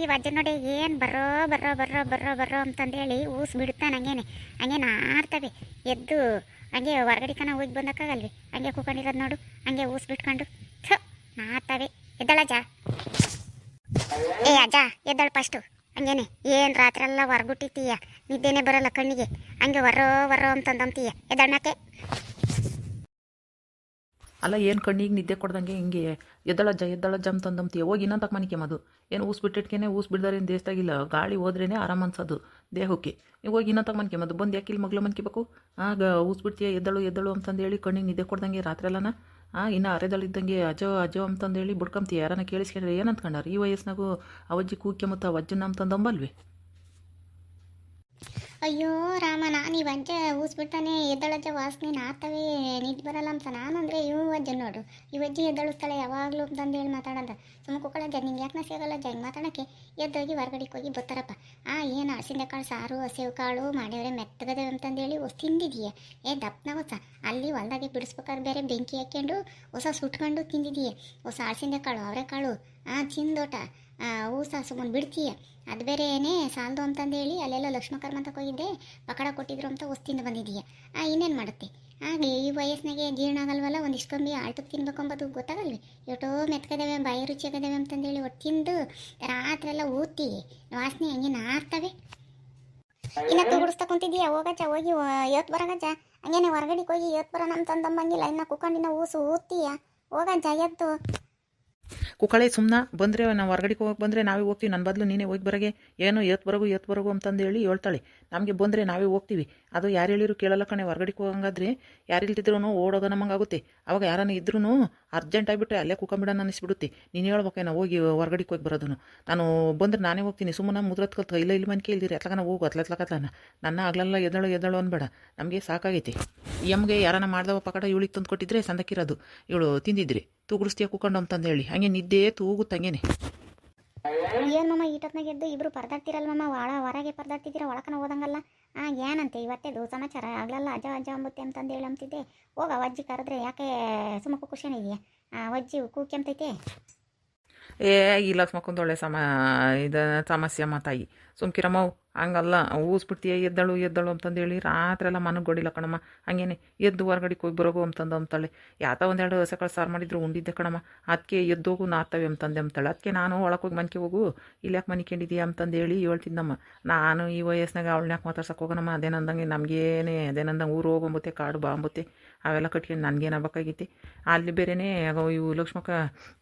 ಈ ವಜ್ರ ನೋಡಿ ಏನು ಬರೋ ಬರೋ ಬರೋ ಬರೋ ಬರೋ ಅಂತಂದೇಳಿ ಊಸ್ ಬಿಡ್ತಾನೆ ಹಂಗೇನೆ. ಹಂಗೆ ನಾರ್ತವೆ. ಎದ್ದು ಹಂಗೆ ಹೊರಗಡೆ ಕನ ಹೋಗಿ ಬಂದಕ್ಕಾಗಲ್ವಿ? ಹಂಗೆ ಕೂಕೊಂಡಿರೋದು ನೋಡು. ಹಂಗೆ ಊಸ್ ಬಿಟ್ಕೊಂಡು. ಛ ನಾರ್ತವೆ. ಎದ್ದಳಜ್ಜ ಏ ಅಜ್ಜ, ಎದ್ದಳು ಫಸ್ಟು ಹಂಗೇನೆ. ಏನು ರಾತ್ರಿ ಎಲ್ಲ ಹೊರಗುಟ್ಟಿತೀಯ ನಿದ್ದೆನೆ ಬರೋಲ್ಲ ಕಣ್ಣಿಗೆ. ಹಂಗೆ ಬರೋ ಬರೋ ಅಂತಂದಂತೀಯ ಎದ್ದಣ್ಣಕ್ಕೆ ಅಲ್ಲ ಏನು ಕಣ್ಣಿಗೆ ನಿದ್ದೆ ಕೊಡ್ದಂಗೆ ಹಿಂಗೆ ಎದ್ದಳಜ್ಜ ಎದ್ದಳಜ್ಜ ಅಂತಂದಂತೀಯ ಹೋಗಿ ಇನ್ನೊಂದು ತಕ್ಕ ಏನು ಊಸ್ ಬಿಟ್ಟಿಟ್ಕೇನೆ, ಊಸ್ ಬಿಡ್ದಾರೇನು ದೇಶದಾಗಿಲ್ಲ ಗಾಳಿ ಹೋದ್ರೇ ಆರಾಮ ಅನ್ಸೋದು ದೇಹಕ್ಕೆ. ನೀವು ಹೋಗಿ ಇನ್ನೊಂದು ತಕ್ಕ ಮದು. ಬಂದು ಯಾಕೆ ಇಲ್ಲಿ ಮಗ್ಳು ಮನ್ಕಿಬೇಕು ಆಗ ಊಸ್ ಬಿಡ್ತೀಯ, ಎದ್ದಳು ಎದ್ದಳು ಅಂತಂದೇಳಿ ಕಣ್ಣಿಗೆ ನಿದ್ದೆ ಕೊಡ್ದಂಗೆ ರಾತ್ರಿ ಆ ಹಾಂ ಇನ್ನು ಅರೆದಳಿದ್ದಂಗೆ ಅಜೋ ಅಜೋ ಅಂತಂದೇಳಿ ಬುಡ್ಕೊಂತೀಯ ಯಾರನ್ನ ಕೇಳಿಸ್ಕೊಂಡ್ರೆ ಏನು ಅಂದ್ಕೊಂಡಾರ ಈ ವಯಸ್ಸಿನಾಗೂ ಅವಜ್ಜಿ ಕೂಕೆ ಮತ್ತು ಅವಜ್ಜನ ಅಂತಂದಂಬಲ್ವಿ? ಅಯ್ಯೋ ರಾಮ, ನಾನು ಈ ವಂಚೆ ಊಸ್ಬಿಡ್ತಾನೆ, ಎದ್ದಳಜ್ಜ ವಾಸನೆ ನಾತವೇ, ನಿದ್ದೆ ಬರಲ್ಲ ಅಂತ. ನಾನಂದ್ರೆ ಇವು ಅಜ್ಜ ನೋಡು. ಇವಜ್ಜಿ ಎದ್ದಳಿಸ್ತಾಳೆ, ಯಾವಾಗಲೂ ಅಂತಂದು ಹೇಳಿ ಮಾತಾಡಂತ. ಸುಮ್ಮ ಕುಕ್ಕಳಜ್ಜ ನಿಂಗೆ ಯಾಕೆ ಸಿಗಲ್ಲ ಹಿಂಗೆ ಮಾತಾಡೋಕ್ಕೆ ಎದ್ದೋಗಿ ಹೊರಗಡೆಗೆ ಹೋಗಿ ಬರ್ತಾರಪ್ಪ ಆ, ಏನು ಹಸಿಂದ ಕಾಳು, ಸಾರು, ಹಸಿವು ಕಾಳು ಮಾಡಿದ್ರೆ ಮೆತ್ತಗದೆ ಅಂತಂದೇಳಿ ಹೊಸ ತಿಂದಿದೀಯ. ಏ ದಪ್ಪನ ಹೊಸ. ಅಲ್ಲಿ ಹೊಲ್ದಾಗೆ ಬಿಡಿಸ್ಬೇಕಾದ್ರೆ ಬೇರೆ ಬೆಂಕಿ ಹಾಕ್ಕೊಂಡು ಹೊಸ ಸುಟ್ಕೊಂಡು ತಿಂದಿದೀಯ. ಹೊಸ ಹಸಿಂದ ಕಾಳು, ಅವರೆಕಾಳು. ಆ, ಚಿಂದೋಟ. ಊಸ ಸುಮ್ಮನೆ ಬಿಡ್ತೀಯ. ಅದು ಬೇರೆನೇ ಸಾಲದು ಅಂತಂದೇಳಿ ಅಲ್ಲೆಲ್ಲ ಲಕ್ಷ್ಮಕರ್ಮ ಅಂತ ಹೋಗಿದ್ದೆ ಪಕಡ ಕೊಟ್ಟಿದ್ರು ಅಂತ ಹೊಸ್ತಿಂದ ಬಂದಿದೀಯ. ಆ, ಇನ್ನೇನು ಮಾಡುತ್ತೆ? ಹಾಗೆ ಈ ವಯಸ್ಸಿನಾಗೆ ಜೀರ್ಣ ಆಗಲ್ವಲ್ಲ, ಒಂದಿಷ್ಟು ಕಂಬಿ ತಿನ್ಬೇಕು ಅಂಬೋದು ಗೊತ್ತಾಗಲ್ವಿ? ಎಷ್ಟೋ ಮೆತ್ಕದೇವೆ, ಬಾಯಿ ರುಚಿಯಾಗದೇವೆ ಅಂತಂದೇಳಿ ಒಟ್ಟು ತಿಂದು ರಾತ್ರಿ ಎಲ್ಲ ಊತಿ ವಾಸನೆ ಹಂಗೆ ನಾರ್ತವೆ ಇನ್ನ ತೂಗುಡಿಸ್ತಾ ಕುಂತಿದ್ದೀಯ ಹೋಗಜ್ಜ ಹೋಗಿ ಇವತ್ತು ಬರಗಜ್ಜ ಹಂಗೇನೆ ಹೊರಗಡೆ ಹೋಗಿ ಇವತ್ತು ಬರೋಣ ಅಂತಂದಂಬಂಗಿಲ್ಲ ಇನ್ನ ಕುಕ್ಕಂಡಿನ ಊಸು ಊತ್ತೀಯ ಹೋಗಜ್ಜ ಎದ್ದು. ಕುಕ್ಕಳೆ ಸುಮ್ಮನ ಬಂದರೆ ನಾವು ಹೊರಗಡೆಗೆ ಹೋಗಿ ಬಂದರೆ ನಾವೇ ಹೋಗ್ತೀವಿ. ನನ್ನ ಬದಲು ನೀನೇ ಹೋಗಿ ಬರಗೆ. ಏನೋ ಎತ್ತು ಬರಗು ಎತ್ತು ಬರಗು ಅಂತಂದೇಳಿ ಹೇಳ್ತಾಳೆ. ನಮಗೆ ಬಂದರೆ ನಾವೇ ಹೋಗ್ತೀವಿ. ಅದು ಯಾರು ಹೇಳಿರು ಕೇಳಲ್ಲ ಕಣೆ ಹೊರಗಡೆ ಹೋಗಂಗಾದ್ರೆ ಯಾರು ಇಲ್ದಿದ್ರು ಓಡೋದು ನಮಗಾಗುತ್ತೆ ಅವಾಗ ಯಾರನ್ನ ಇದ್ರೂ ಅರ್ಜೆಂಟ್ ಆಗಿಬಿಟ್ರೆ ಅಲ್ಲೇ ಕುಕ್ಕಂಬಿಡೋಣ ಅನ್ನಿಸ್ಬಿಡುತ್ತೆ. ನೀನು ಹೇಳ್ಬೇಕೇನೋ ಹೋಗಿ ಹೊರಗಡೆ ಹೋಗಿ ಬರೋದನ್ನು. ನಾನು ಬಂದ್ರೆ ನಾನೇ ಹೋಗ್ತೀನಿ. ಸುಮ್ಮನೆ ಮುದ್ರತ್ ಕಲ್ತ ಇಲ್ಲ, ಇಲ್ಲಿ ಮನೆ ಕೇಳಿದಿರಿ ಎತ್ಲಕನ ಹೋಗು ಅತ್ಲತ್ಲಕತ್ಲನ ನನ್ನ ಆಗ್ಲಲ್ಲ ಎದಳು ಎದಳು ಅನ್ಬೇಡ. ನಮಗೆ ಸಾಕಾಗೈತಿ. ಎಮ್ಗೆ ಯಾರನ್ನ ಮಾಡ್ದವ ಪಕಡ ಇವಳಿಗೆ ತಂದು ಕೊಟ್ಟಿದ್ರೆ ಸಂದಕ್ಕಿರೋದು ಇವಳು ತಿಂದಿದ್ರಿ ತೂಗುಡಿಸ್ತೀಯ ಕುಕ್ಕಂಡು ಅಂತಂದು ಹೇಳಿ ಹಂಗೆ ನಿದ್ದೆ ತೂಗುತ್ತಂಗೇನೆ ಏನು ಮಮ್ಮ ಈಟತ್ನಾಗ ಎದ್ದು ಇಬ್ರು ಪರದಾಡ್ತಿರಲ್ಲ ಮಮ್ಮ ಒಳ ಹೊರಗೆ ಪರದಾಡ್ತಿದ್ದೀರಾ? ಒಳಕನ ಓದಂಗಲ್ಲ ಆ ಏನಂತೆ ಇವತ್ತೇದು ಸಮಾಚಾರ. ಆಗ್ಲಲ್ಲ, ಅಜ್ಜ ಅಜ್ಜ ಅಂಬುತ್ತೆ ಅಂತಂದು ಹೇಳಿ ಅಂತಿದ್ದೆ ಹೋಗ, ಅಜ್ಜಿ ಕರೆದ್ರೆ ಯಾಕೆ ಸುಮಕು ಖುಷಿಯಾಗಿದೆಯಾ ಆ, ಅಜ್ಜಿ ಕೂಕ್ಯಂತೈತೆ ಏ, ಇಲ್ಲ ಸುಮಕ್ಕೊಂದೊಳ್ಳೆ ಸಮ, ಇದು ಸಮಸ್ಯೆ ಮಾತಾಯಿ ತಾಯಿ. ಸುಮ್ಕಿರಮ್ಮವು ಹಂಗಲ್ಲ ಊಸ್ಬಿಡ್ತೀಯ ಎದ್ದಳು ಎದ್ದಳು ಅಂತಂದೇಳಿ ರಾತ್ರಿ ಎಲ್ಲ ಮನಗೆ ಗೊಡಿಲ್ಲ ಕಣಮ್ಮ. ಹಂಗೇನೆ, ಎದ್ದು ಹೊರಗಡೆ ಹೋಗಿ ಬರೋಗು ಅಂತಂದು ಅಂತಾಳೆ. ಯಾತ ಒಂದೆರಡು ಹಸಗಳು ಸಾರು ಮಾಡಿದ್ರು ಉಂಡಿದ್ದೆ ಕಣಮ್ಮ. ಅದಕ್ಕೆ ಎದ್ದೋಗು ನಾರ್ತವೆ ಅಂತಂದೆ ಅಂತಾಳೆ. ಅದಕ್ಕೆ ನಾನು ಒಳಗೆ ಹೋಗಿ ಮನ್ಕೆ ಹೋಗು ಇಲ್ಲಿ ಯಾಕೆ ಮನಿಕೊಂಡಿದ್ದೀಯ ಅಂತಂದೇಳಿ ಹೇಳ್ತಿದ್ದಮ್ಮ. ನಾನು ಈ ವಯಸ್ಸಿನಾಗ ಅವಳನ್ನ ಯಾಕೆ ಮಾತಾಡ್ಸಕ್ಕೆ ಹೋಗೋಣಮ್ಮ ಅದೇನಂದಂಗೆ ನಮಗೇನೆ ಅದೇನಂದಂಗೆ ಊರು ಹೋಗಂಬುತ್ತೆ, ಕಾಡು ಬಾಂಬುತ್ತೆ. ಅವೆಲ್ಲ ಕಟ್ಕೊಂಡು ನನಗೇನು ಆಗ್ಬೇಕಾಗಿತ್ತು. ಅಲ್ಲಿ ಬೇರೆನೇ ಇವು ಲಕ್ಷ್ಮಕ್ಕ,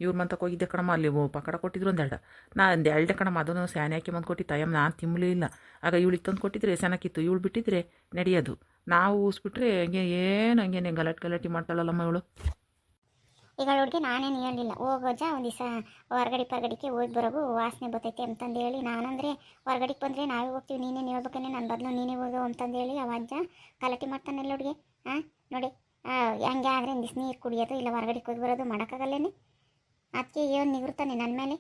ಇವ್ರ ಮಂತಕ್ಕೆ ಹೋಗಿದ್ದೆ ಕಣಮ್ಮ. ಅಲ್ಲಿ ಪಕ್ಕಡ ಕೊಟ್ಟಿದ್ರು ಒಂದೆರಡು. ನಾ ಎರಡೇ ಕಣಮ್ಮ ಅದನ್ನು ಸ್ಯಾನೆ ಹಾಕಿ ಬಂದು ಕೊಟ್ಟಿತ್ತು ಅಯ್ಯಮ್ಮ ನಾನು ತಿಮ್ಲೇ ಇಲ್ಲ. ಆಗ ಇವಳಿಗೆ ತಂದು ಕೊಟ್ಟಿದ್ರೆ ಸೆನಕ್ಕಿತ್ತು ಇವಳು ಬಿಟ್ಟಿದ್ರೆ ನಡೆಯೋದು. ನಾವು ಊಸ್ಬಿಟ್ರೆ ಹಂಗೆ ಏನು, ಹಂಗೇನೆ ಗಲಾಟೆ ಗಲಾಟೆ ಮಾಡ್ತಾಳಲ್ಲಮ್ಮ ಇವಳು. ಈಗ ಹುಡುಗಿ ನಾನೇನು ಹೇಳಲಿಲ್ಲ. ಹೋಗೋಜ ಒಂದು ದಿವಸ ಹೊರಗಡೆ ಪರಗಡಿಕೆ ಹೋಗಿ ಬರೋಗು, ವಾಸನೆ ಬರ್ತೈತೆ ಅಂತಂದು ಹೇಳಿ. ನಾನಂದರೆ ಹೊರಗಡೆಗೆ ಬಂದರೆ ನಾವೇ ಹೋಗ್ತೀವಿ, ನೀನೇನು ಹೇಳ್ಬೇಕೇ ನನ್ನ ಬದಲು ನೀನೇ ಹೋಗೋ ಅಂತಂದು ಹೇಳಿ ಅವ ಅಜ್ಜ ಗಲಾಟೆ ಮಾಡ್ತಾನಲ್ಲ ಹುಡುಗಿ ಹಾಂ ನೋಡಿ. ಹಂಗೆ ಆದರೆ ದಿವಸ ನೀರು ಕುಡಿಯೋದು, ಇಲ್ಲ ಹೊರಗಡೆ ಹೋಗಿ ಬರೋದು ಮಾಡೋಕ್ಕಾಗಲ್ಲೇನೆ? ಅದಕ್ಕೆ ಏನು ನಿಗುರ್ತಾನೆ ನನ್ನ ಮೇಲೆ?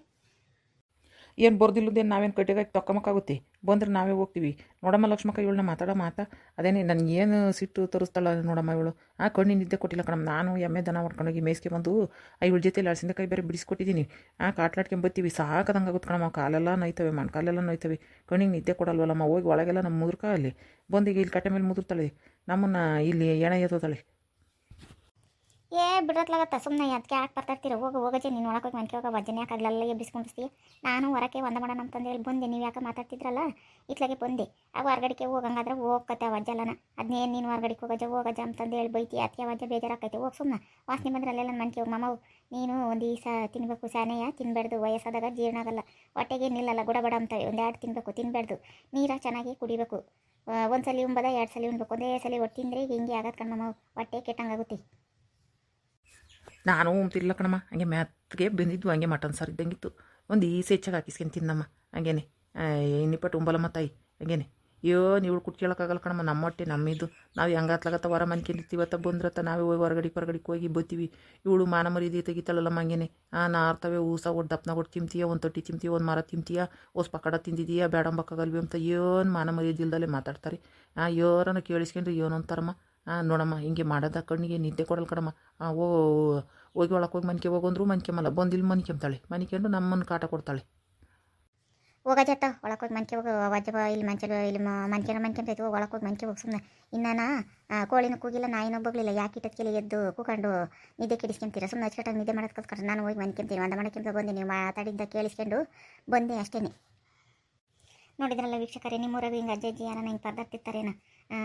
ಏನು ಬರ್ದಿಲ್ಲದೇನು ನಾವೇನು ಕಟ್ಟಿಗಾಗಿ ತೊಕ್ಕಮಕ್ಕಾಗುತ್ತೆ? ಬಂದ್ರೆ ನಾವೇ ಹೋಗ್ತೀವಿ. ನೋಡಮ್ಮ ಲಕ್ಷ್ಮಕ್ಕ, ಇವಳನ್ನ ಮಾತಾಡೋ ಮಾತಾ. ಅದೇನೇ, ನನಗೇನು ಸಿಟ್ಟು ತರಿಸ್ತಾಳ ನೋಡಮ್ಮ ಇವಳು. ಆ ಕಣ್ಣಿನ ನಿದ್ದೆ ಕೊಟ್ಟಿಲ್ಲ ಕಣಮ್ಮ. ನಾನು ಎಮ್ಮೆ ದನ ಹೊಡ್ಕೊಂಡೋಗಿ ಮೇಯ್ಸ್ಕೆ ಬಂದು ಆ ಇವಳ ಜೊತೆ ಲಾಡ್ಸಿಂದ ಕೈ ಬೇರೆ ಬಿಡಿಸ್ಕೊಟ್ಟಿದ್ದೀನಿ. ಆ ಕಾಟ್ಲಾಡ್ಕೊಂಬತ್ತೀವಿ ಸಾಕದಂಗೆ ಆಗುತ್ತೆ ಕಣಮ್ಮ. ಕಾಲೆಲ್ಲ ನೋಯ್ತವೆ, ಮೊಣ್ಕಾಲೆಲ್ಲ ನೋಯ್ತವೆ. ಕಣ್ಣಿಗೆ ನಿದ್ದೆ ಕೊಡಲ್ವಲ್ಲಮ್ಮ. ಹೋಗಿ ಒಳಗೆಲ್ಲ ನಮ್ಮ ಮುದುರ್ಕ ಅಲ್ಲಿ. ಬಂದು ಇಲ್ಲಿ ಕಟ್ಟೆ ಮೇಲೆ ಮುದುರ್ತಾಳೆ. ನಮ್ಮನ್ನು ಇಲ್ಲಿ ಎಣೆ ಎತ್ತೋತಾಳೆ. ಏ, ಬಿಡತ್ಲಾಗತ್ತ ಸುಮ್ಮನೆ ಅದಕ್ಕೆ ಯಾಕೆ ಬರ್ತಾರ್ತೀರ ಹೋಗಿ ಹೋಗಜೆ ನೀನು ಒಳಗೆ ಹೋಗಿ ಮನ್ಕೆ ಹೋಗ ವಜನೆ ಯಾಕೆ ಎಬ್ಬಿಸ್ಕೊಂಡಿಸ್ತೀಯ ನಾನು ಹೊರಕ್ಕೆ ಒಂದ ಮಾಡೋಣ ಅಂತಂದೇಳಿ ಬಂದೆ. ನೀವು ಯಾಕೆ ಮಾತಾಡ್ತಿದ್ರಲ್ಲ? ಇತ್ಲಾಗೆ ಬಂದೆ. ಆಗ ಹೊರಗಡೆಗೆ ಹೋಗಂಗಾದ್ರೆ ಹೋಗತ್ತೆ ವಜ್ಜಲ್ಲನ ಅದನ್ನೇನು ನೀನು ಹೊರಗಡೆಗೆ ಹೋಗಜ ಹೋಗಜ ಅಂತಂದು ಹೇಳಿ ಬೈತಿ. ಅದಕ್ಕೆ ವಜ್ಜ ಬೇಜಾರಾಕೈತೆ ಹೋಗಿ ಸುಮ್ಮನೆ ವಾಸನೆ ಬಂದ್ರೆ ಅಲ್ಲೆಲ್ಲ ಮನ್ಕೆ ಹೋಗಿ. ಮಾಮವು ನೀನು ಒಂದು ದಿವಸ ತಿನ್ಬೇಕು, ಸಾನೆಯ? ತಿನ್ಬಾರ್ದು ವಯಸ್ಸಾದಾಗ ಜೀರ್ಣ ಆಗಲ್ಲ. ಹೊಟ್ಟೆಗೆ ನಿಲ್ಲಲ್ಲ ಗುಡ ಬಡ ಅಂತ ಒಂದೆರಡು ತಿನ್ಬೇಕು. ತಿನ್ಬಾರ್ದು ನೀರ ಚೆನ್ನಾಗಿ ಕುಡಿಬೇಕು. ಒಂದು ಸಲ ಉಂಬದ, ಎರಡು ಸಲ ಉಣ್ಬೇಕು. ಒಂದೇ ಸಲ ಹೊಟ್ಟೆ ತಿಂದರೆ ಹಿಂಗೆ ಆಗತ್ತೆ ಕಣ್ಮಮ್ಮ ಹೊಟ್ಟೆ ಕೆಟ್ಟಂಗಾಗುತ್ತೆ. ನಾನು ಉಂತಿಲ್ಲ ಕಣಮ್ಮ. ಹಂಗೆ ಮ್ಯಾತ್ಗೆ ಬೆಂದಿದ್ದು ಹಂಗೆ ಮಟನ್ ಸಾರು ಇದ್ದಂಗಿತ್ತು. ಒಂದು ಈಸೆ ಹೆಚ್ಚಾಗಿ ಹಾಕಿಸ್ಕೊಂಡು ತಿನ್ನಮ್ಮ. ಹಂಗೇನೆ. ಇನ್ನಿಪ್ಪಟ್ಟು ಉಂಬಲಮ್ಮ ತಾಯಿ? ಹಂಗೇನೆ. ಅಯ್ಯೋ ನೀವು ಕುಟ್ಕೇಳಕ್ಕಾಗಲ್ಲ ಕಣಮ್ಮ. ನಮ್ಮ ಹೊಟ್ಟೆ ನಮ್ಮಿದ್ದು ನಾವು ಹೆಂಗೆ ಹತ್ಲಾಗತ್ತ ಹೊರ ಮನ್ಕೊಂಡಿರ್ತೀವತ್ತ ಬಂದ್ರತ್ತ ನಾವೇ ಹೋಗಿ ಹೊರಗಡೆ ಹೊರಗಡೆಗೆ ಹೋಗಿ ಬತ್ತೀವಿ. ಇವಳು ಮಾನ ಮರೀದಿ ತೆಗಿತಾಳಲ್ಲಮ್ಮ ಹಂಗೇನೆ. ಹಾಂ ನಾರ್ತವೆ ಊಸ ಒಟ್ಟು ದಪ್ಪನ ಕೊಟ್ಟು ತಿಂತೀಯ, ಒಂದು ತೊಟ್ಟಿ ತಿಂತೀಯ, ಒಂದು ಮರ ತಿಂತೀಯ ಓಸ್ ಪಕಡ ತಿಂದಿದೀಯ ಬೇಡಂಬಕ್ಕಾಗಲ್ವಿ ಅಂತ ಏನು ಮಾನ ಮರ್ಯಾದಿಲ್ದಲ್ಲೇ ಮಾತಾಡ್ತಾರೆ. ಹಾಂ ಯೋರನ್ನು ಕೇಳಿಸ್ಕೊಂಡ್ರೆ ಏನೋ ಅಂತಾರಮ್ಮ ನೋಡಮ್ಮ, ಹಿಂಗೆ ಮಾಡೋದ ಕಣ್ಣಿಗೆ ನಿದ್ದೆ ಕೊಡಲ್ಲ ಕಡಮ್ಮ ಓ, ಹೋಗಿ ಒಳಗೆ ಹೋಗಿ ಮನ್ಕೆ ಹೋಗಂದ್ರು ಮನ್ಕೆಮಲ್ಲ ಬಂದಿಲ್ಲ ಮನ್ಕೆಂತಾಳೆ ಮನ್ಕೊಂಡು ನಮ್ಮನ್ನು ಕಾಟ ಕೊಡ್ತಾಳೆ. ಹೋಗ ಜತ್ತ ಒಳಗೆ ಹೋಗಿ ಮನಿಕೆ ಹೋಗಿ. ವಜ್ಜ ಇಲ್ಲಿ ಮಂಚೆ ಇಲ್ಲಿ ಮಂಚೆನ ಮಂಚೆ ಹೋಗಿ ಒಳಗೆ ಹೋಗಿ ಮನಿಕೆ ಹೋಗಿ ಸುಮ್ಮನೆ ಇನ್ನಾನ ಕೋಳಿನ ಕೂಗಿಲ್ಲ ನಾಯಿನೂ ಬಗ್ಲಿಲ್ಲ ಯಾಕೆ ಇಟ್ಟದ್ಕೆಲ್ಲ ಎದ್ದು ಕೂಕೊಂಡು ನಿದ್ದೆ ಕೆಡಿಸ್ಕೊಂತೀರ? ಸುಮ್ಮನೆ ಅಚ್ಚಕಟ್ಟಾಗಿ ನಿದ್ದೆ ಮಾಡೋದಕ್ಕೋಸ್ಕರ ನಾನು ಹೋಗಿ ಮನ್ಕೊಂತೀನಿ ಒಂದು ಮಾಡಕ್ಕಿಂತ ಬಂದೆ, ನೀವು ಮಾತಾಡಿದ್ದ ಕೇಳಿಸ್ಕೊಂಡು ಬಂದೆ ಅಷ್ಟೇ ನೋಡಿದ್ರಲ್ಲ ವೀಕ್ಷಕರೇ ನಿಮ್ಮೂರಾಗ ಹಿಂಗೆ ಅಜ್ಜ ಅಜ್ಜಿ ಯಾರನ್ನ ಹಿಂಗೆ ಪರ್ದಾಡ್ತಿರ್ತಾರೇನ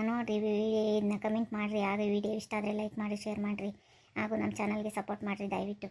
ನೋಡಿರಿ ಇದನ್ನ ಕಮೆಂಟ್ ಮಾಡಿರಿ, ಯಾವುದೇ ವಿಡಿಯೋ ಇಷ್ಟ ಆದರೆ ಲೈಕ್ ಮಾಡಿ ಶೇರ್ ಮಾಡಿರಿ, ಹಾಗೂ ನಮ್ಮ ಚಾನಲ್ಗೆ ಸಪೋರ್ಟ್ ಮಾಡಿರಿ ದಯವಿಟ್ಟು.